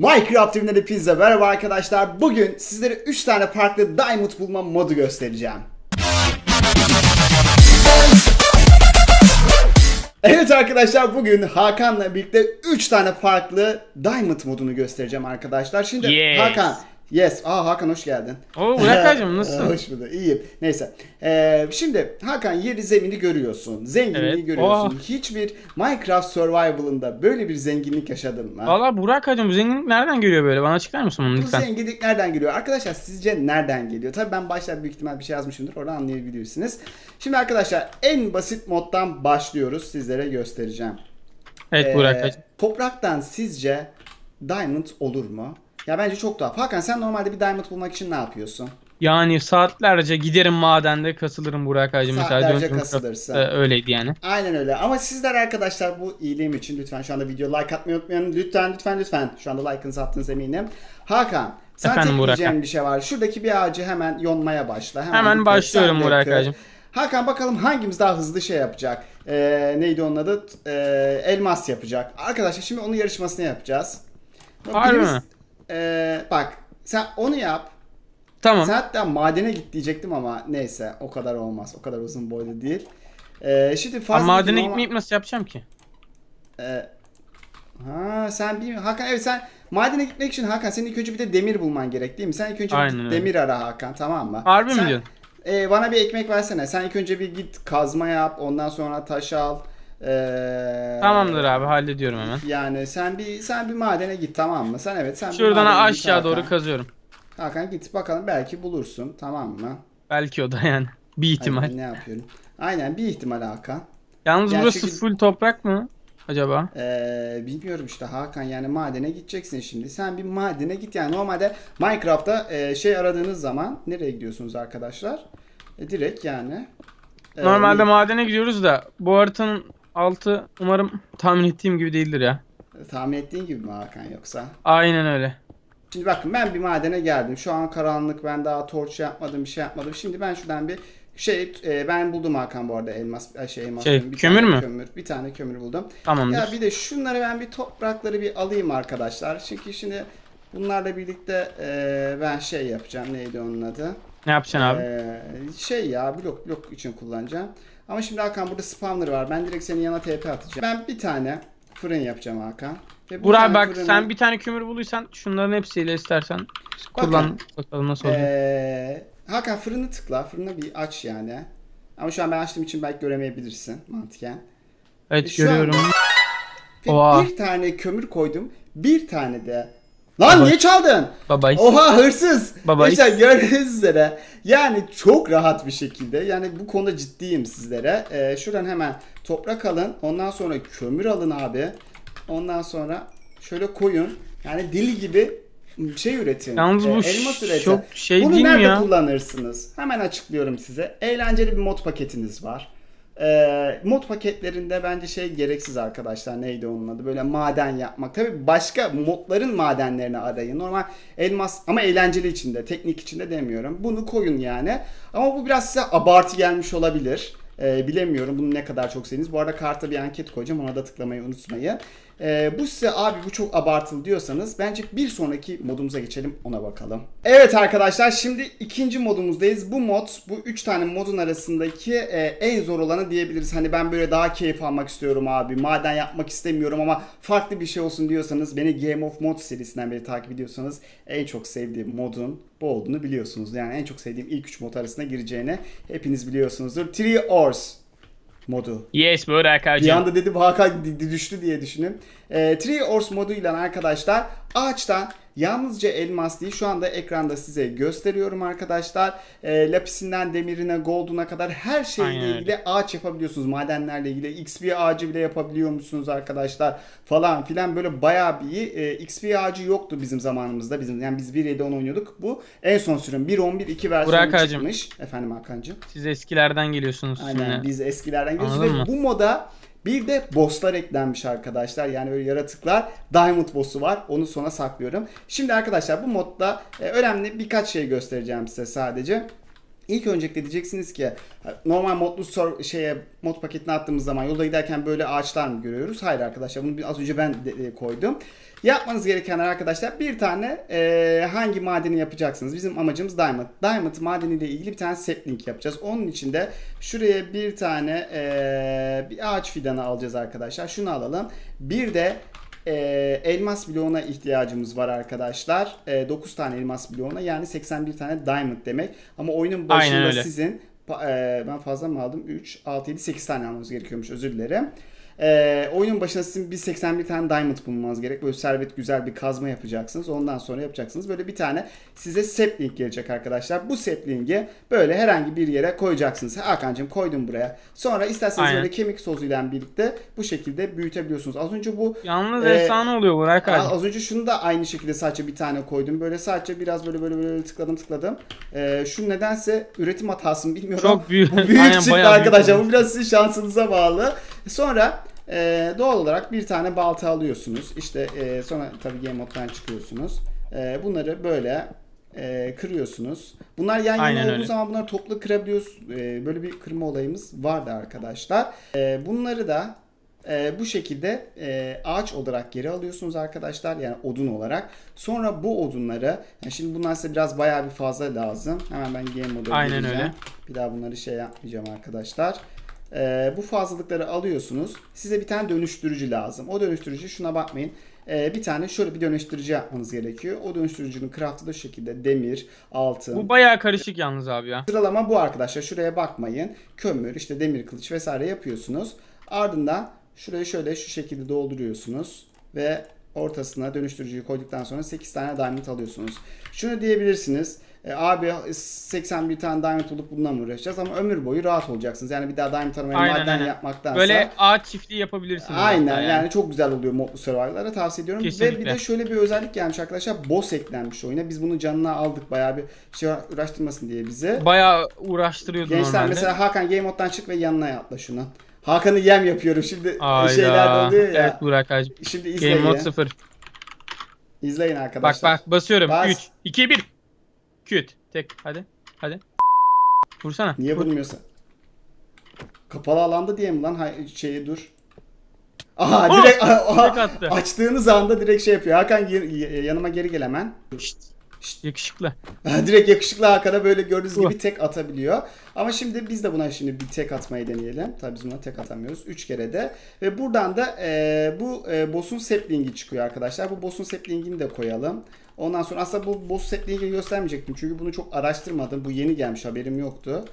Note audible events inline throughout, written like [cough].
Minecraft de pizza. Merhaba arkadaşlar. Bugün sizlere 3 tane farklı diamond bulma modu göstereceğim. Evet arkadaşlar bugün Hakan'la birlikte 3 tane farklı diamond modunu göstereceğim arkadaşlar. Şimdi Yes. Hakan Yes. Aa Hakan hoş geldin. Oo Burak'cığım [laughs] nasılsın? Hoş bulduk. İyiyim. Neyse. Ee, şimdi Hakan yeri zemini görüyorsun. Zenginliği Evet. görüyorsun. Oh. Hiçbir Minecraft Survival'ında böyle bir zenginlik yaşadın mı? Valla Burak'cığım bu zenginlik nereden geliyor böyle? Bana açıklar mısın bunu Bu lütfen? zenginlik nereden geliyor? Arkadaşlar sizce nereden geliyor? Tabii ben başta büyük ihtimal bir şey yazmışımdır. Oradan anlayabilirsiniz. Şimdi arkadaşlar en basit moddan başlıyoruz. Sizlere göstereceğim. Evet Ee, Burak'cığım. topraktan sizce diamond olur mu? Ya bence çok tuhaf. Hakan sen normalde bir diamond bulmak için ne yapıyorsun? Yani saatlerce giderim madende kasılırım Burak'cığım. Mesela Saatlerce kasılırsın. E, öyleydi yani. Aynen öyle. Ama sizler arkadaşlar bu iyiliğim için lütfen şu anda video like atmayı unutmayın. Lütfen lütfen lütfen. Şu anda like'ınızı attınız eminim. Hakan sana Efendim tek Burak. diyeceğim bir şey var. Şuradaki bir ağacı hemen yonmaya başla. Hemen kır, başlıyorum Burak ağacım. Hakan bakalım hangimiz daha hızlı şey yapacak. Ee, neydi onun adı? Ee, elmas yapacak. Arkadaşlar şimdi onun yarışmasını yapacağız. Birimiz- mi? Ee, bak sen onu yap. Tamam. Sen hatta madene git diyecektim ama neyse o kadar olmaz. O kadar uzun boylu değil. Ee, şimdi Ama fazla madene normal- gitmeyip nasıl yapacağım ki? Ee, ha sen bilmiyorsun. Hakan evet sen madene gitmek için Hakan senin ilk önce bir de demir bulman gerek değil mi? Sen ilk önce bir Aynen öyle. demir ara Hakan tamam mı? Harbi mi Sen- diyorsun? Ee, bana bir ekmek versene. Sen ilk önce bir git kazma yap. Ondan sonra taş al. Ee, Tamamdır abi hallediyorum hemen. Yani sen bir sen bir madene git tamam mı? Sen evet sen bir Şuradan madene git aşağı Hakan. doğru kazıyorum. Hakan git bakalım belki bulursun tamam mı? Belki o da yani. [laughs] Bir ihtimal. Ay, ne yapıyorum? Aynen bir ihtimal Hakan. Yalnız Yani burası çünkü- full toprak mı? Acaba? Ee, bilmiyorum işte Hakan yani madene gideceksin şimdi. Sen bir madene git yani normalde Minecraft'ta e, şey aradığınız zaman nereye gidiyorsunuz arkadaşlar? E, direkt yani. e, Normalde ne- madene gidiyoruz da bu haritanın altı umarım tahmin ettiğim gibi değildir ya. tahmin ettiğin gibi mi Hakan yoksa? Aynen öyle. Şimdi bakın ben bir madene geldim. Şu an karanlık ben daha torç yapmadım bir şey yapmadım. Şimdi ben şuradan bir şey e, ben buldum Hakan bu arada elmas e, şey elmas Şey, bir kömür mü? Kömür, bir tane kömür buldum. Tamamdır. Ya bir de şunları ben bir toprakları bir alayım arkadaşlar. Çünkü şimdi bunlarla birlikte e, ben şey yapacağım. Neydi onun adı? Ne yapacaksın abi? E, şey ya blok blok için kullanacağım. Ama şimdi Hakan burada spawner var. Ben direkt senin yana TP atacağım. Ben bir tane fırın yapacağım Hakan. Ve bu Burak tane bak fırını- sen bir tane kömür bulduysan şunların hepsiyle istersen kullan bakalım nasıl olacak. Ee, Hakan fırını tıkla. Fırını bir aç yani. Ama şu an ben açtığım için belki göremeyebilirsin mantıken. evet an- görüyorum. Oha. bir tane kömür koydum. Bir tane de. Lan Baba. niye çaldın? Baba Oha hırsız. Baba. İşte gördüğünüz üzere. Yani çok rahat bir şekilde. Yani bu konuda ciddiyim sizlere. Ee, şuradan hemen toprak alın. Ondan sonra kömür alın abi. Ondan sonra şöyle koyun. Yani deli gibi şey üretin. Yalnız bu Ee, elmas üretin. çok şey Bunu değil mi nerede ya? kullanırsınız? Hemen açıklıyorum size. Eğlenceli bir mod paketiniz var. Ee, mod paketlerinde bence şey gereksiz arkadaşlar. Neydi onun adı? Böyle maden yapmak. Tabii başka modların madenlerini arayın. Normal elmas ama eğlenceli içinde, teknik içinde demiyorum. Bunu koyun yani. Ama bu biraz size abartı gelmiş olabilir. Ee, bilemiyorum bunu ne kadar çok sevdiniz. Bu arada karta bir anket koyacağım. Ona da tıklamayı unutmayın. Ee, bu size abi bu çok abartılı diyorsanız bence bir sonraki modumuza geçelim ona bakalım. Evet arkadaşlar şimdi ikinci modumuzdayız. Bu mod bu üç tane modun arasındaki e, en zor olanı diyebiliriz. Hani ben böyle daha keyif almak istiyorum abi. Maden yapmak istemiyorum ama farklı bir şey olsun diyorsanız beni Game of Mod serisinden beri takip ediyorsanız en çok sevdiğim modun bu olduğunu biliyorsunuz. Yani en çok sevdiğim ilk üç mod arasına gireceğini hepiniz biliyorsunuzdur. Three Ores modu. Yes Burak Bir hacım. anda dedim Hakan düştü diye düşünün. E, Tree Ores moduyla arkadaşlar ağaçtan yalnızca elmas değil şu anda ekranda size gösteriyorum arkadaşlar. E, lapisinden demirine golduna kadar her şeyle Aynen ilgili ağaç yapabiliyorsunuz. Madenlerle ilgili XP ağacı bile yapabiliyor musunuz arkadaşlar falan filan böyle bayağı bir. E, XP ağacı yoktu bizim zamanımızda. Bizim yani biz 1.7.10 oynuyorduk. Bu en son sürüm 1.11.2 versiyonu Burak hacım. çıkmış. Efendim Hakan'cığım. Siz eskilerden geliyorsunuz Aynen şimdi. biz eskilerden geliyoruz Anladın ve mı? bu moda bir de bosslar eklenmiş arkadaşlar. Yani böyle yaratıklar. Diamond boss'u var. Onu sona saklıyorum. Şimdi arkadaşlar bu modda e, önemli birkaç şey göstereceğim size sadece. İlk öncelikle diyeceksiniz ki normal modlu sor, şeye mod paketine attığımız zaman yolda giderken böyle ağaçlar mı görüyoruz? Hayır arkadaşlar bunu az önce ben de, de koydum. Yapmanız gerekenler arkadaşlar bir tane e, hangi madeni yapacaksınız? Bizim amacımız Diamond. Diamond madeniyle ilgili bir tane sapling yapacağız. Onun için de şuraya bir tane e, bir ağaç fidanı alacağız arkadaşlar. Şunu alalım. Bir de e, elmas bloğuna ihtiyacımız var arkadaşlar. E, 9 tane elmas bloğuna yani 81 tane diamond demek. Ama oyunun başında sizin e, ben fazla mı aldım? 3, 6, 7, 8 tane almanız gerekiyormuş özür dilerim. E, oyunun başında sizin bir 81 tane diamond bulmanız gerek. Böyle servet güzel bir kazma yapacaksınız. Ondan sonra yapacaksınız. Böyle bir tane size sapling gelecek arkadaşlar. Bu sapling'i böyle herhangi bir yere koyacaksınız. Hakan'cığım koydum buraya. Sonra isterseniz Aynen. böyle kemik sozuyla birlikte bu şekilde büyütebiliyorsunuz. Az önce bu Yalnız Ee, efsane oluyor Burak Aa, abi. Az önce şunu da aynı şekilde sadece bir tane koydum. Böyle sadece biraz böyle böyle böyle tıkladım tıkladım. Ee, şu nedense üretim hatası mı bilmiyorum. Çok büyük. Bu [laughs] büyük Aynen, çıktı büyük arkadaşlar. olmuş. Bu biraz sizin şansınıza bağlı. Sonra e, doğal olarak bir tane balta alıyorsunuz. İşte e, sonra tabii game moddan çıkıyorsunuz. E, bunları böyle e, kırıyorsunuz. Bunlar yan yana Aynen olduğu öyle. zaman bunları toplu kırabiliyorsunuz. E, böyle bir kırma olayımız vardı arkadaşlar. E, bunları da e, bu şekilde e, ağaç olarak geri alıyorsunuz arkadaşlar. Yani odun olarak. Sonra bu odunları yani şimdi bunlar size biraz bayağı bir fazla lazım. Hemen ben game moda Aynen gireceğim. öyle. Bir daha bunları şey yapmayacağım arkadaşlar. E, bu fazlalıkları alıyorsunuz. Size bir tane dönüştürücü lazım. O dönüştürücü şuna bakmayın. E, bir tane şöyle bir dönüştürücü yapmanız gerekiyor. O dönüştürücünün craftı da şekilde demir, altın, Bu bayağı karışık yalnız abi ya. Sıralama bu arkadaşlar. Şuraya bakmayın. Kömür, işte demir kılıç vesaire yapıyorsunuz. Ardından şurayı şöyle şu şekilde dolduruyorsunuz ve ortasına dönüştürücüyü koyduktan sonra 8 tane diamond alıyorsunuz. Şunu diyebilirsiniz. E, abi 81 tane diamond bulup bununla mı uğraşacağız ama ömür boyu rahat olacaksınız. Yani bir daha diamond aramayı Aynen, maden aynen. yapmaktansa. Böyle ağaç çiftliği yapabilirsiniz. Aynen hatta yani. çok güzel oluyor modlu survival'lara tavsiye ediyorum. Ve bir Kesinlikle. de şöyle bir özellik gelmiş arkadaşlar. Boss eklenmiş oyuna. Biz bunu canına aldık bayağı bir şey uğraştırmasın diye bize. Bayağı uğraştırıyordu Gençler normalde. mesela Hakan Game Mode'dan çık ve yanına atla şunu. Hakan'ı yem yapıyorum şimdi Ayda. şeyler oluyor ya. Evet Burak. Şimdi Game izleyin. mode 0. İzleyin Bak arkadaşlar. bak basıyorum. Bas. 3, 2, 1. Küt. Tek. Hadi. Hadi. Vursana. Niye Vur. vurmuyorsun? Kapalı alanda diye mi lan? Hay şeyi dur. Aha direkt [laughs] aha, Tek attı. açtığınız anda direkt şey yapıyor. Hakan yanıma geri gel hemen. Şşt. Yakışıklı. direkt yakışıklı Hakan'a böyle gördüğünüz gibi tek atabiliyor. Ama şimdi biz de buna şimdi bir tek atmayı deneyelim. Tabii biz buna tek atamıyoruz. 3 kere de. Ve buradan da e, bu e, boss'un saplingi çıkıyor arkadaşlar. Bu boss'un saplingini de koyalım. Ondan sonra aslında bu boss saplingi göstermeyecektim. Çünkü bunu çok araştırmadım. Bu yeni gelmiş haberim yoktu.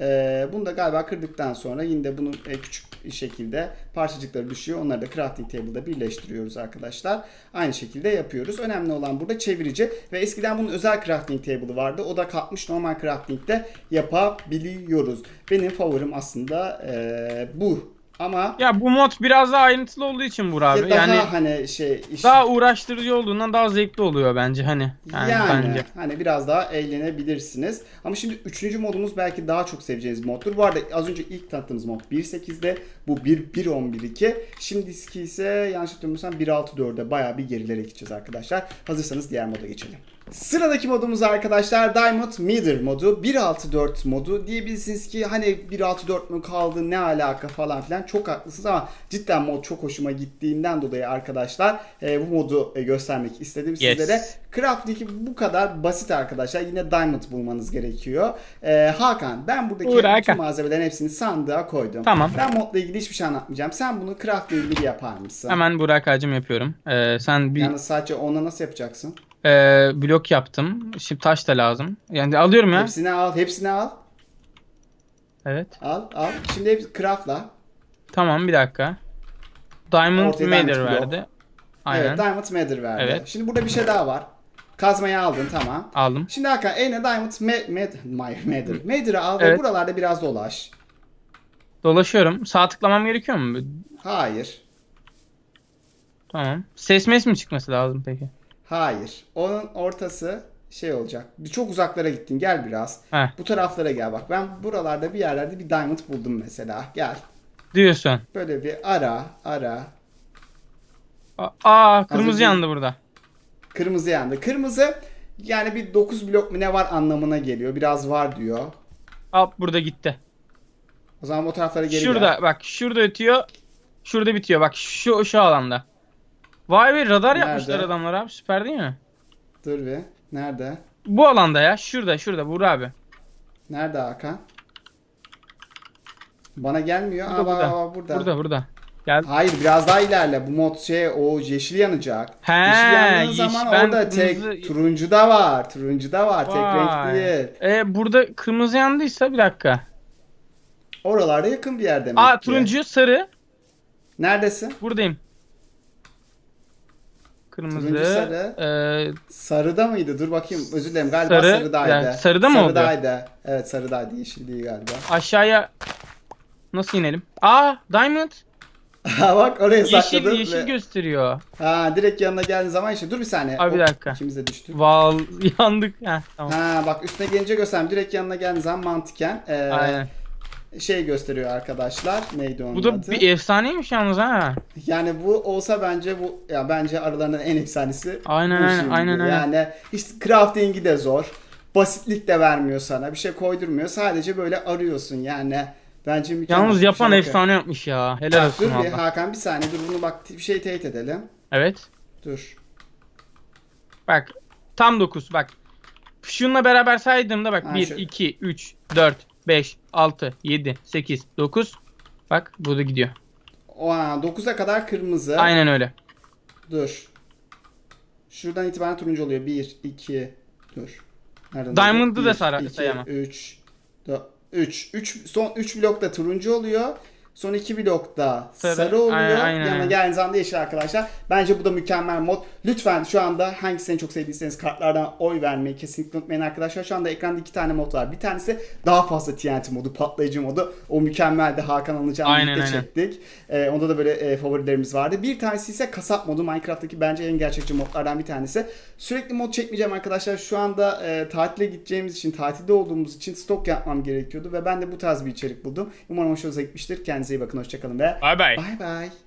E, bunu da galiba kırdıktan sonra yine de bunun e, küçük şekilde parçacıkları düşüyor. Onları da crafting table'da birleştiriyoruz arkadaşlar. Aynı şekilde yapıyoruz. Önemli olan burada çevirici ve eskiden bunun özel crafting table'ı vardı. O da kalkmış normal crafting'de yapabiliyoruz. Benim favorim aslında e, bu. Ama Ya bu mod biraz daha ayrıntılı olduğu için Burak abi. daha Yani hani şey iş- daha uğraştırıcı olduğundan daha zevkli oluyor bence hani. Yani, Yani, bence. hani biraz daha eğlenebilirsiniz. Ama şimdi üçüncü modumuz belki daha çok seveceğiniz moddur. Bu arada az önce ilk tanıttığımız mod 1.8'de bu 1.1.11.2. Şimdiki ise yanlış hatırlamıyorsam 1.6.4'e bayağı bir gerilere gideceğiz arkadaşlar. Hazırsanız diğer moda geçelim. Sıradaki modumuz arkadaşlar Diamond Meter modu 1.6.4 modu diyebilirsiniz ki hani 1.6.4 mü kaldı ne alaka falan filan çok haklısınız ama cidden mod çok hoşuma gittiğinden dolayı arkadaşlar e, bu modu e, göstermek istedim Yes. sizlere. Craft'taki bu kadar basit arkadaşlar. Yine diamond bulmanız gerekiyor. Ee, Hakan ben buradaki Hakan. bütün malzemelerin hepsini sandığa koydum. Tamam. Ben modla ilgili hiçbir şey anlatmayacağım. Sen bunu craft ile ilgili yapar mısın? Hemen Burak ağacım yapıyorum. Ee, sen bir Yalnız sadece ona nasıl yapacaksın? E, blok yaptım. Şimdi taş da lazım. Yani alıyorum ya. Hepsini al, hepsini al. Evet. Al, al. Şimdi hep craftla. Tamam bir dakika. Diamond Ortaya blok. verdi. Aynen. Evet, diamond matter verdi. Evet. Şimdi burada bir şey daha var. Kazmayı aldın tamam. Aldım. Şimdi Hakan eline diamond ma- my- matter. Matter'ı al ve Evet. buralarda biraz dolaş. Dolaşıyorum. Sağ tıklamam gerekiyor mu? Hayır. Tamam. Ses mes mi çıkması lazım peki? Hayır. Onun ortası şey olacak. Bir çok uzaklara gittin. Gel biraz. Heh. Bu taraflara gel bak. Ben buralarda bir yerlerde bir diamond buldum mesela. Gel. Diyorsun. Böyle bir ara, ara. A- Aa kırmızı yandı burada. Kırmızı yandı. Kırmızı yani bir 9 blok mu ne var anlamına geliyor. Biraz var diyor. Hop burada gitti. O zaman o taraflara geri şurada gel. bak şurada ötüyor. Şurada bitiyor. Bak şu şu alanda. Vay be radar Nerede? yapmışlar adamlar abi. Süper değil mi? Dur bir. Nerede? Bu alanda ya. Şurada şurada Buğra abi. Nerede Hakan? Bana gelmiyor. Burada, Aa, burada. bak, burada. Burada burada. Gel. Hayır biraz daha ilerle. Bu mod şey o yeşil yanacak. He, yeşil yandığın yeş- zaman ben orada tek kırmızı- turuncu da var. Turuncu da var. Tek renk Vay. değil. E, burada kırmızı yandıysa bir dakika. Oralarda yakın bir yer demek Aa turuncu sarı. Neredesin? Buradayım. Kırmızı. Turuncu, sarı. e, Sarıda mıydı? Dur bakayım. Özür dilerim. Galiba Sarı, sarıdaydı. yani sarıda mı oldu? Sarıdaydı. Evet sarıdaydı. Yeşil değil galiba. aşağıya nasıl inelim? Aa diamond. [laughs] Ha bak oraya Yeşil yeşil ve- gösteriyor. Ha direkt yanına geldiğin zaman işte. Dur bir saniye. Abi bir dakika. İkimiz de düştük. Val [laughs] yandık. Heh, tamam. Ha bak üstüne gelince göstereyim. Direkt yanına geldiğin zaman mantıken e, Aynen. Şey gösteriyor arkadaşlar. Neydi onun Bu da adı? bir efsaneymiş yalnız ha. Yani bu olsa bence bu ya bence aralarından en efsanesi. Aynen, bu aynen, aynen, aynen. Yani işte crafting'i de zor. Basitlik de vermiyor sana. Bir şey koydurmuyor. Sadece böyle arıyorsun yani. Bence mükemmel. Yalnız yapan şey. efsane yapmış ya. Helal olsun dur bir. Hakan bir saniye dur bunu bak bir şey teyit edelim. Evet. Dur. Bak. Tam 9 bak. Şununla beraber saydığımda bak Ha, 1, şu- 2, 3, 4, 5, 6, 7, 8, 9. Bak burada gidiyor. O 9'a kadar kırmızı. Aynen öyle. Dur. Şuradan itibaren turuncu oluyor. 1, 2, dur. Nereden Diamond'ı da sar- 2, sayamam. 3, 3. 3 son 3 blokta turuncu oluyor. Son 2 blokta sarı, Sarı, oluyor. aynen, Yanına geldiğiniz anda yeşil arkadaşlar. Bence bu da mükemmel mod. Lütfen şu anda hangisini çok sevdiyseniz kartlardan oy vermeyi kesinlikle unutmayın arkadaşlar. Şu anda ekranda iki tane mod var. Bir tanesi daha fazla TNT modu, patlayıcı modu. O mükemmeldi. Hakan Aynen, birlikte aynen. çektik. Ee, onda da böyle e, favorilerimiz vardı. Bir tanesi ise kasap modu. Minecraft'taki bence en gerçekçi modlardan bir tanesi. Sürekli mod çekmeyeceğim arkadaşlar. Şu anda e, tatile gideceğimiz için, tatilde olduğumuz için stok yapmam gerekiyordu ve ben de bu tarz bir içerik buldum. Umarım hoşunuza gitmiştir. Kendinize iyi bakın. Hoşçakalın ve Bay bay. bay bay.